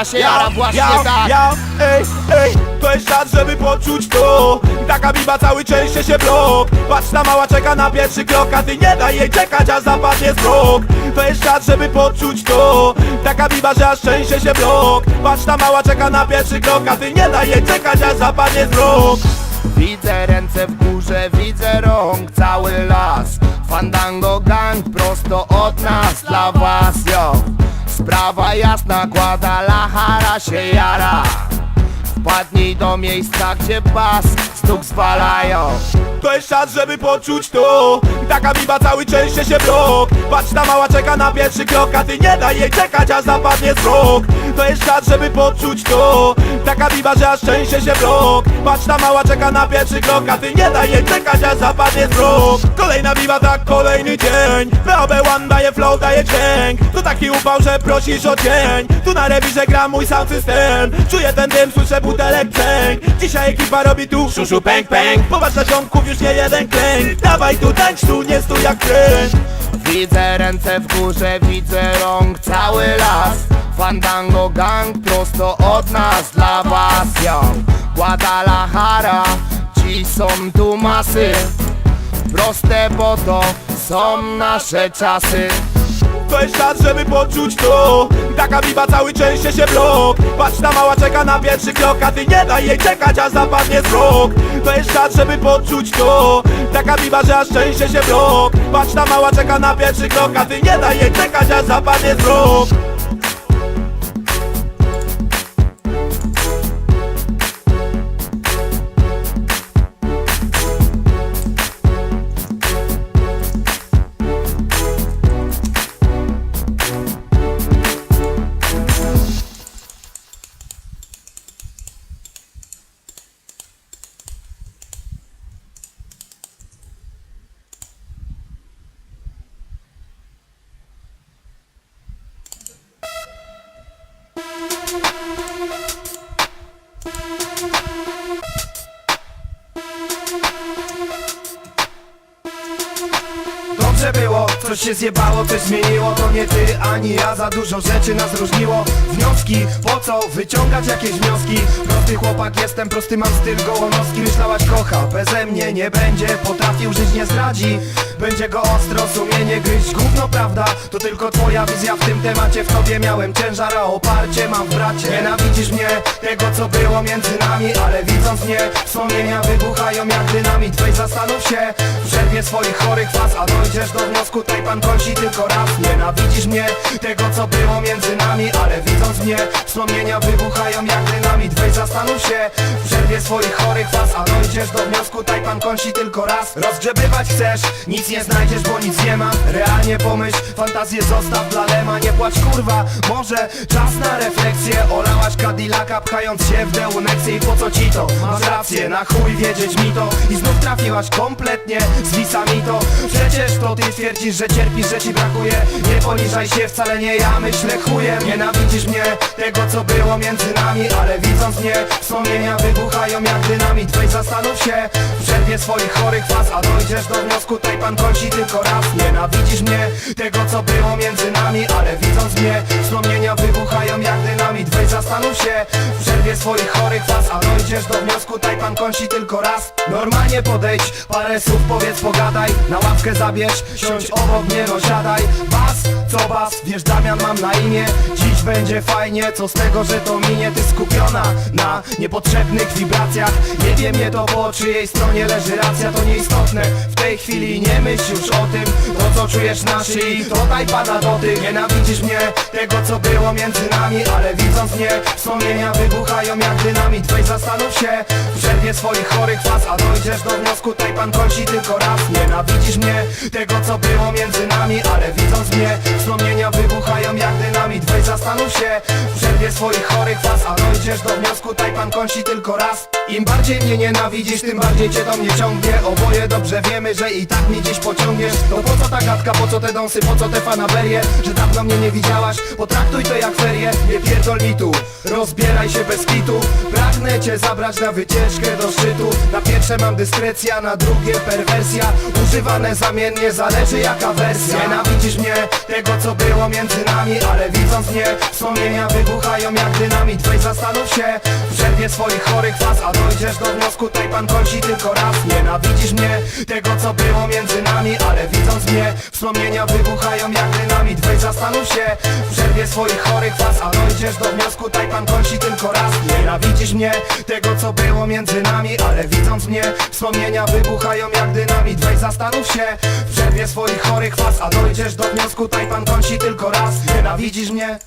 jara się jara właśnie ja, tak. Ja, ej, ej, to jest czas, żeby poczuć to. Taka biba cały częściej się blok. Patrz ta mała czeka na pierwszy krok A ty nie daj jej czekać, a zapadnie zmrok To jest czas, żeby poczuć to. Taka biba, że aż częściej się blok. Patrz ta mała czeka na pierwszy krok A ty nie daj jej czekać, a zapadnie zmrok Widzę ręce w górze, widzę rąk, cały las. Fandango gang prosto od nas dla was, yo Sprawa jasna, Guadalajara się jara Wpadnij do miejsca, gdzie bas stuk zwalają. To jest czas, żeby poczuć to. Taka biba cały częściej się blok Patrz ta mała czeka na pierwszy krok A ty nie daj jej czekać, a zapadnie zmrok To jest czas, żeby poczuć to. Taka biba, że aż częściej się blok Patrz ta mała czeka na pierwszy krok A ty nie daj jej czekać, a zapadnie zmrok Kolejna biba, tak kolejny dzień. VB1 daje flow, daje dźwięk. To taki upał, że prosisz o dzień Tu na rewirze gra mój sound system. Czuję ten dym, słyszę butelek pęk. Dzisiaj ekipa robi tu szuszu pęk pęk. Popatrz na ziomków, już nie jeden klęk. Dawaj tu tańcz tu, nie stój jak trend Widzę ręce w górze, widzę rąk, cały las. Fandango gang prosto od nas dla was, yo Guadalajara, ci są tu masy. Proste, bo to są nasze czasy To jest czas, żeby poczuć to. Taka biba cały częściej się blok. Patrz ta mała czeka na pierwszy krok A ty nie daj jej czekać, a zapadnie zmrok To jest czas, żeby poczuć to. Taka biba, że aż częściej się blok. Patrz ta mała czeka na pierwszy krok A ty nie daj jej czekać, a zapadnie zmrok coś się zjebało, coś zmieniło To nie ty, ani ja, za dużo rzeczy nas różniło. Wnioski, po co wyciągać jakieś wnioski? Prosty chłopak jestem, prosty mam styl gołonoski Myślałaś kocha, beze mnie nie będzie. Potrafił żyć, nie zdradzi Będzie go ostro, sumienie gryźć. Gówno prawda, to tylko twoja wizja. W tym temacie W tobie miałem ciężar, a oparcie mam w bracie. Nienawidzisz mnie, tego co było między nami Ale widząc mnie, wspomnienia wybuchają jak dynamit. Weź zastanów się, w przerwie swoich chorych faz A dojdziesz do wniosku, tej pan kończy tylko raz. Nienawidzisz mnie, tego co było między nami Ale widząc mnie, wspomnienia wybuchają jak dynamit. Weź zastanów się, w przerwie swoich chorych faz A dojdziesz do wniosku, taj pan kończy tylko raz. Rozgrzebywać chcesz, nic nie znajdziesz, bo nic nie ma. Realnie pomyśl, fantazję zostaw dla lema. Nie płacz kurwa, może czas na refleksję. Olałaś Cadillaca, pchając się w deunekcję I po co ci to? Masz rację, na chuj wiedzieć mi to. I znów trafiłaś kompletnie z wisami to. Przecież to ty twierdzisz, że cierpisz, że ci brakuje. Nie poniżaj się, wcale nie ja myślę chujem Nienawidzisz mnie, tego co było między nami. Ale widząc mnie, wspomnienia wybuchają jak dynamit. Weź zastanów się, w przerwie swoich chorych faz A dojdziesz do wniosku, tej pan kończy tylko raz Nienawidzisz mnie, tego co było między nami Ale widząc mnie, wspomnienia wybuchają jak dynamit. Weź zastanów się, w przerwie swoich chorych faz A dojdziesz do wniosku, taj pan kończy tylko raz. Normalnie podejdź, parę słów powiedz, pogadaj Na ławkę zabierz, siądź obok mnie, no siadaj Bas, co bas, wiesz Damian mam na imię. Dziś będzie fajnie, co z tego, że to minie Ty skupiona na niepotrzebnych wibracjach. Nie wiem nie to po czyjej stronie leży racja To nieistotne, w tej chwili nie myśl już o tym To co czujesz na szyi, to daj pada dotyk Nienawidzisz mnie, tego co było między nami Ale widząc mnie, wspomnienia wybuchają jak dynamit. Weź zastanów się, w przerwie swoich chorych faz A dojdziesz do wniosku, taj pan kończy tylko raz. Nienawidzisz mnie, tego co było między nami Ale widząc mnie, wspomnienia wybuchają jak dynamit. Weź zastanów się, w przerwie swoich chorych faz A dojdziesz do wniosku, taj pan kończy tylko raz. Im bardziej mnie nienawidzisz, tym bardziej cię do mnie ciągnie. Oboje dobrze wiemy, że i tak mnie dziś pociągniesz. To po co ta gadka, po co te dąsy, po co te fanaberie? Że dawno mnie nie widziałaś, potraktuj to jak ferie. Nie pierdol mi tu, rozbieraj się bez kitu. Pragnę cię zabrać na wycieczkę do szczytu. Na pierwsze mam dyskrecja, na drugie perwersja. Używane zamiennie, zależy jaka wersja. Nienawidzisz mnie, tego co było między nami Ale widząc mnie, Wspomnienia wybuchają jak dynamit Weź zastanów się. W przerwie swoich chorych faz A dojdziesz do wniosku, tej pan kończy tylko raz. Nienawidzisz mnie, tego co było między nami Ale widząc mnie, wspomnienia wybuchają jak dynamit Weź zastanów się. W przerwie swoich chorych faz A dojdziesz do wniosku, tej pan kończy tylko raz. Nienawidzisz mnie, tego co było między nami Ale widząc mnie, wspomnienia wybuchają jak dynamit Weź zastanów się. W przerwie swoich chorych faz A dojdziesz do wniosku, taj pan kończy tylko raz. Nienawidzisz mnie?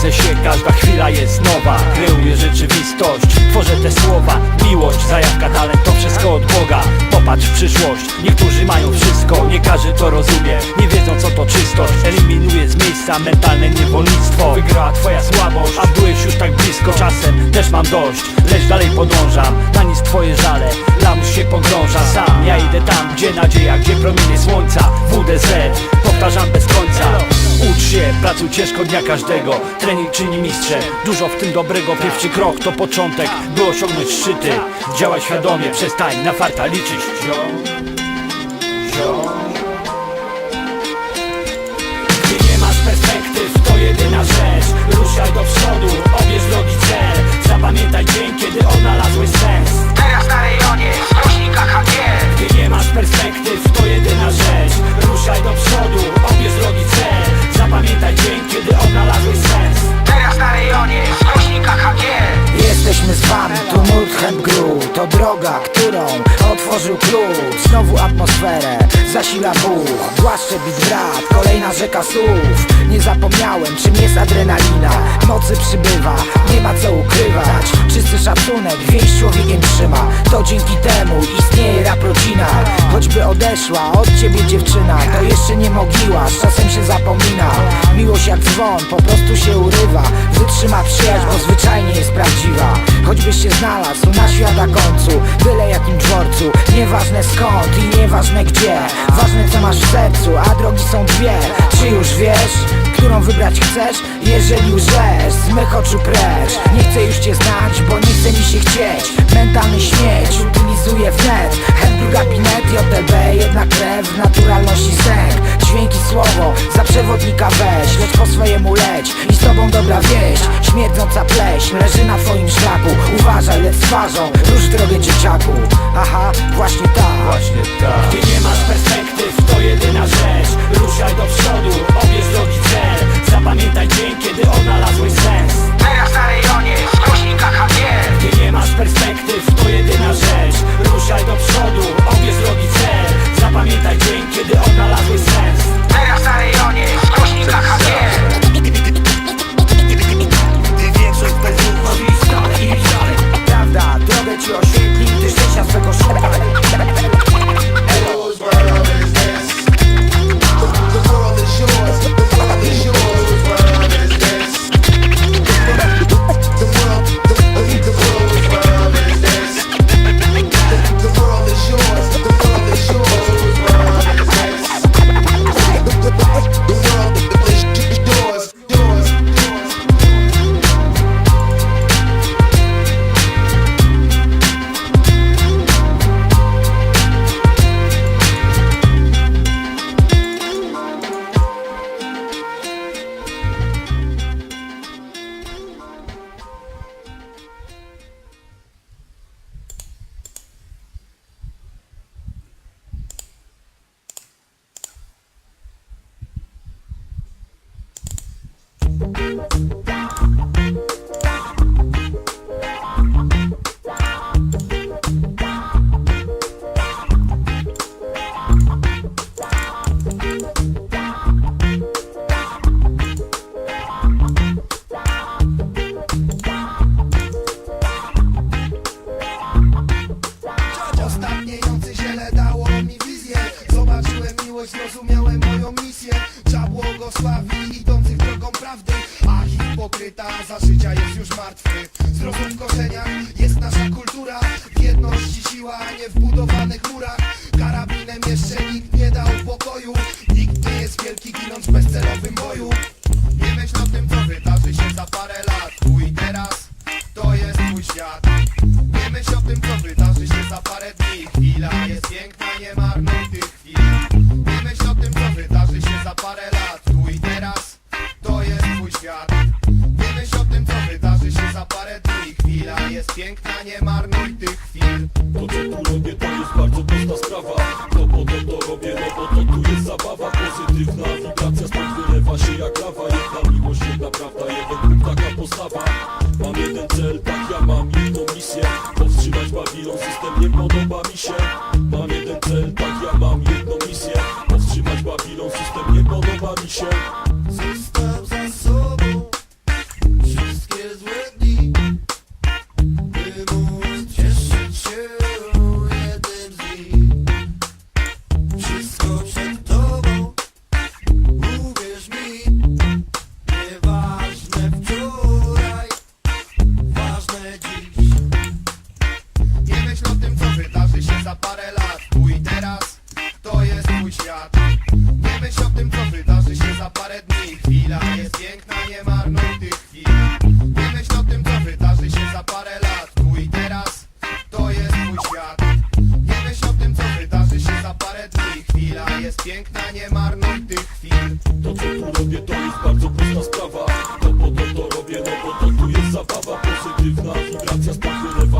Budzę się, każda chwila jest nowa. Kreuję rzeczywistość, tworzę te słowa. Miłość, zajawka, talent, to wszystko od Boga. Popatrz w przyszłość, niektórzy mają wszystko. Nie każdy to rozumie, nie wiedzą co to czystość. Eliminuję z miejsca mentalne niewolnictwo. Wygrała twoja słabość, a byłeś już tak blisko. Czasem też mam dość, lecz dalej podążam. Na nic twoje żale, lamus się pogrąża. Sam ja idę tam, gdzie nadzieja, gdzie promienie słońca. WDZ, powtarzam bez końca Ucz się, pracuj ciężko dnia każdego. Trening czyni mistrzem, dużo w tym dobrego. Pierwszy krok to początek, by osiągnąć szczyty. Działaj świadomie, przestań na farta liczyć. Ziom, ziom. Gdy nie masz perspektyw, to jedyna rzecz. Ruszaj do przodu, obierz drogi cel. Zapamiętaj dzień, kiedy odnalazłeś sens. Teraz na rejonie, skrośnika HG. gdy nie masz perspektyw, to jedyna rzecz otworzył klucz. Znowu atmosferę zasila Bóg Głaszcze bit brat, kolejna rzeka słów. Nie zapomniałem czym jest adrenalina. Mocy przybywa, nie ma co ukrywać. Czysty szacunek, więź człowiekiem trzyma. To dzięki temu istnieje rap rodzina. Choćby odeszła od ciebie dziewczyna To jeszcze nie mogiła, z czasem się zapomina. Miłość jak dzwon, po prostu się urywa. Wytrzyma przyjaźń, bo zwyczajnie jest prawdziwa. Choćbyś się znalazł na świata końcu Byle jakim dworcu Nieważne skąd i nieważne gdzie. Ważne co masz w sercu, a drogi są dwie. Czy już wiesz, którą wybrać chcesz? Jeżeli łżesz, z mych oczu precz. Nie chcę już cię znać, bo nie chce mi się chcieć. Mentalny śmieć, utylizuję wnet. Handlu gabinet, JTB, jedna krew Naturalności sęk, dźwięki słowo Za przewodnika weź, lecz po swojemu leć I z tobą dobra wieść, śmierdząca pleśń Leży na twoim szlaku, uważaj, lecz twarzą Rusz w drogę dzieciaku, aha, właśnie tak. Właśnie tak. Gdy nie masz perspektyw, to jedyna rzecz. Ruszaj do przodu, obierz drogi cel Zapamiętaj dzień, kiedy odnalazłeś sens. Teraz na rejonie, skrośnika HG.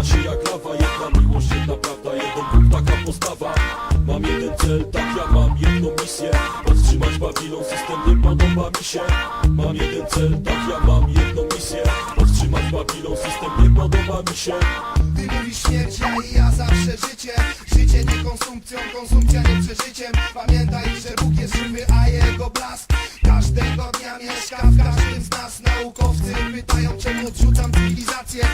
Zalewa się jak lawa, jedna miłość, jedna prawda Jeden Bóg, taka postawa. Mam jeden cel, tak ja mam jedną misję. Powstrzymać Babilon, system nie podoba mi się. Mam jeden cel, tak ja mam jedną misję. Powstrzymać Babilon, system nie podoba mi się. Ty mówisz śmiercie i ja zawsze życie. Życie nie konsumpcją, konsumpcja nie przeżyciem. Pamiętaj, że Bóg jest żywy, a jego blask Każdego dnia mieszka w każdym z nas. Naukowcy pytają, czemu odrzucam cywilizację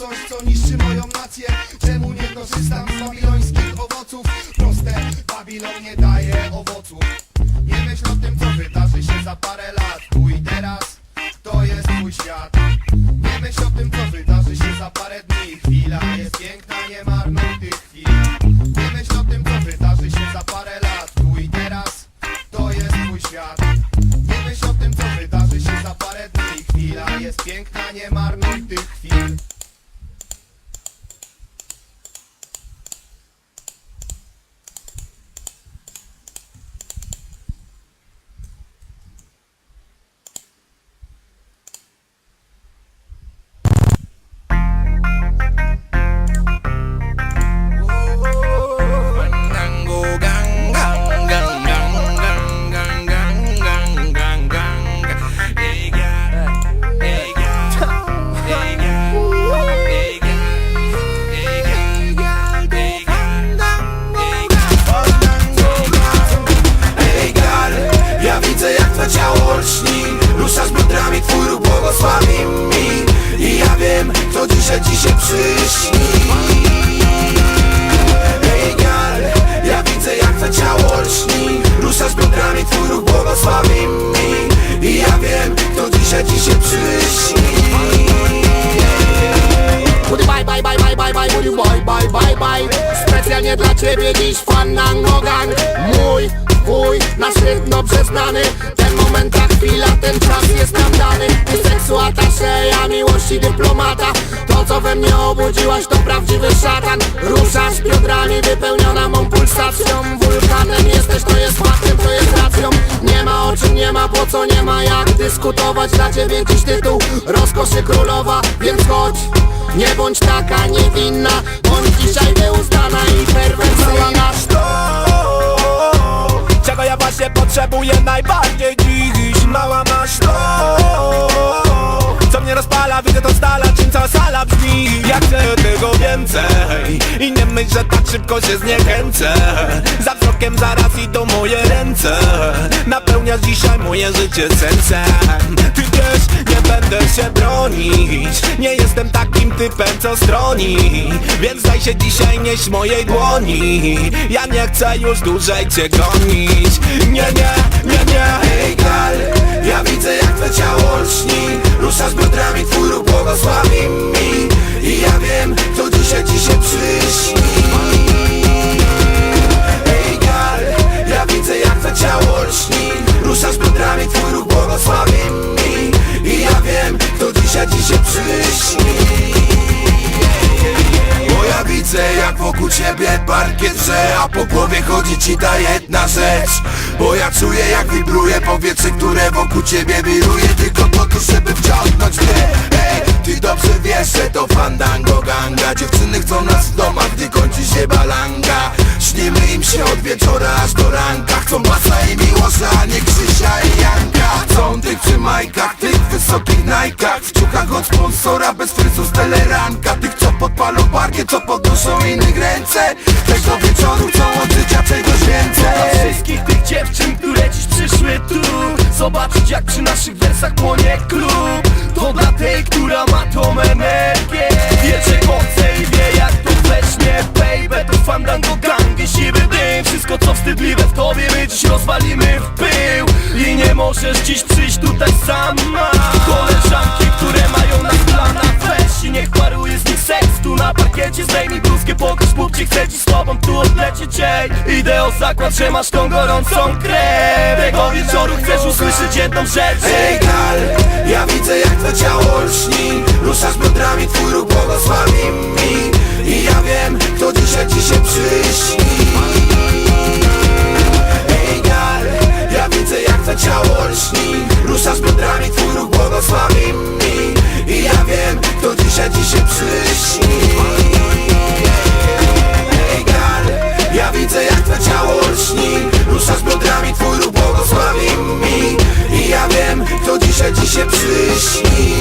coś, co niszczy moją nację. Czemu nie korzystam z babilońskich owoców? Proste, Babilon nie daje owoców. Nie myśl o tym, co wydarzy się za parę lat. Tu i teraz, to jest mój świat. obudziłaś to prawdziwy szatan. Ruszasz piodrami wypełniona mą pulsacją. Wulkanem jesteś, to jest faktem, to jest racją. Nie ma o czym, nie ma po co, nie ma jak dyskutować. Dla ciebie dziś tytuł rozkoszy królowa Więc chodź, nie bądź taka niewinna. Bądź dzisiaj nieuzdana i perwersyjna. To, czego ja właśnie potrzebuję najbardziej dziś. Mała masz to, co mnie rozpala, widzę to z czym cała fala brzmi Ja chcę tego więcej. I nie myśl, że tak szybko się zniechęcę. Za wzrokiem zaraz idą moje ręce. Napełniasz dzisiaj moje życie sensem. Ty też nie będę się bronić. Nie jestem takim typem, co stroni. Więc daj się dzisiaj nieść mojej dłoni. Ja nie chcę już dłużej cię gonić. Nie, nie, nie, nie. Hej gal, ja widzę jak twoje ciało lśni. Ruszasz biodrami, twój ruch błogosławi mi. I ja wiem, kto dzisiaj ci się przyśni. Hej gal, ja widzę jak twoje ciało lśni. Ruszasz biodrami, twój ruch błogosławi mi. I ja wiem, kto dzisiaj ci się przyśni. Bo ja widzę jak wokół ciebie parkiet drze A po głowie chodzi ci ta jedna rzecz. Bo ja czuję jak wibruje powietrze, które wokół ciebie wiruje. Tylko po to, żeby wciągnąć mnie. Ej, ty dobrze wiesz, że to fandango ganga. Dziewczyny chcą nas w domach, gdy kończy się balanga. Śnimy im się od wieczora aż do ranka. Chcą basa i miłosza, a nie Krzysia i Janka. Chcą tych przy majkach, tych w wysokich najkach W ciuchach od sponsora, bez fryzu z teleranka. Tych co podpalą parkiet, co podnoszą innych ręce. Tego wieczoru chcą od życia czegoś więcej. Wszystkich tych dziewczyn, które dziś przyszły tu Zobaczyć jak przy naszych wersach płonie klub. To dla tej, która ma tą energię. Wie czego chce i wie jak wstydliwe w tobie my dziś rozwalimy w pył. I nie możesz dziś przyjść tutaj sama. Koleżanki, które mają nas w planach Weź i niech paruje z nich seks. Tu na parkiecie Zdejmij bluzkę, pokaż pupcie, chcę z tobą tu odlecieć. Ej Idę o zakład, że masz tą gorącą krew. Tego wieczoru chcesz usłyszeć jedną rzecz. Ej gal, ja widzę jak to ciało lśni. Ruszasz biodrami, twój ruch błogosławi mi I ja wiem, kto dzisiaj ci się przyśni. Ej gal, ja widzę jak to ciało lśni. Ruszasz biodrami, twój ruch błogosławi mi. I ja wiem, kto dzisiaj ci się przyśni. Ej ja widzę jak to ciało lśni. Ruszasz biodrami, twój ruch błogosławi mi. I ja wiem, kto dzisiaj ci się przyśni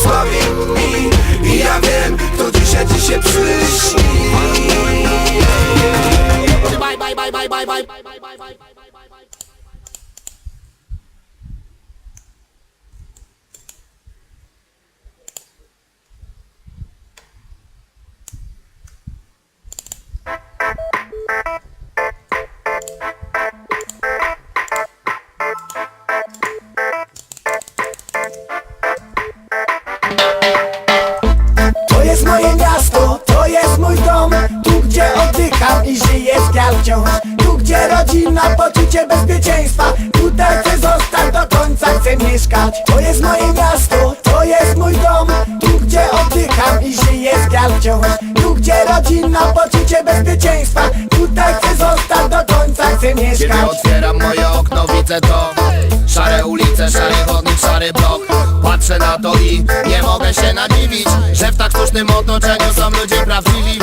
błogosławi mi I ja wiem, kto dzisiaj ci się przyśni Bye, bye, bye, bye, bye, bye. Patrzę na to i nie mogę się nadziwić Że w tak sztucznym otoczeniu są ludzie prawdziwi.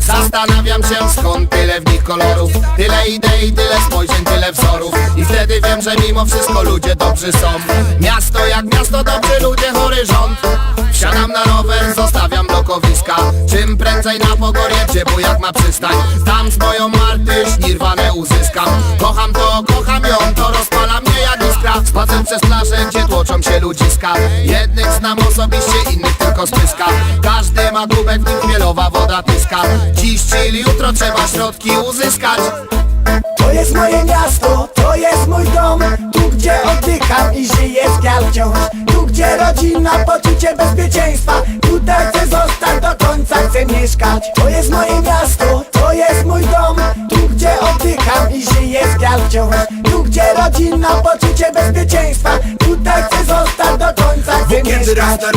Zastanawiam się skąd tyle w nich kolorów. Tyle idei, tyle spojrzeń, tyle wzorów. I wtedy wiem, że mimo wszystko ludzie dobrzy są. Miasto jak miasto, dobrzy ludzie, horyzont Wsiadam na rower, zostawiam blokowiska. Czym prędzej na pogorjecie, bo jak ma przystań. Tam z moją Marty śnirwane uzyskam. Kocham to, kocham ją, to Spacer przez plażę, gdzie tłoczą się ludziska. Jednych znam osobiście, innych tylko z pyska. Każdy ma kubek, w nim chmielowa woda tyska. Dziś, czyli jutro trzeba środki uzyskać. To jest moje miasto, Será da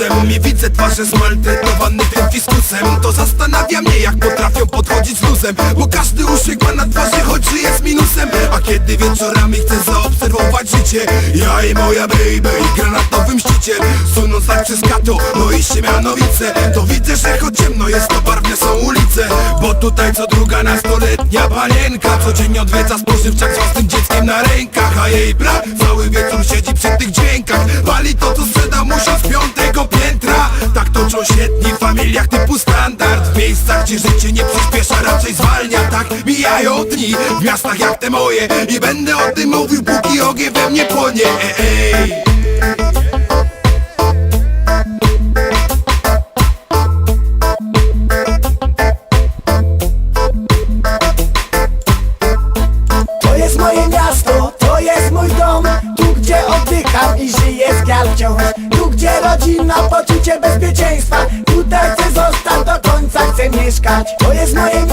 luzem Nie widzę twarzy zmaltetowanych tym fiskusem To zastanawia mnie jak potrafią podchodzić z luzem Bo każdy uszyk ma na twarzy choć żyje z minusem. A kiedy wieczorami chcę zaobserwować życie Ja i moja baby i granatowym ścicie Sunąc tak przez kato, no i siemianowice. To widzę, że choć ciemno jest to barwne są ulice Bo tutaj co druga nastoletnia panienka Codziennie odwiedza spożywczak z własnym dzieckiem na rękach A jej brat cały wieczór siedzi przy tych dźwiękach. Pali to co sprzeda musiał z piątego piętra. Tak toczą się dni w familiach typu standard. W miejscach, gdzie życie nie przyspiesza, raczej zwalnia. Tak mijają dni w miastach jak te moje. I będę o tym mówił, póki ogień we mnie płonie. Ej, ej. It's not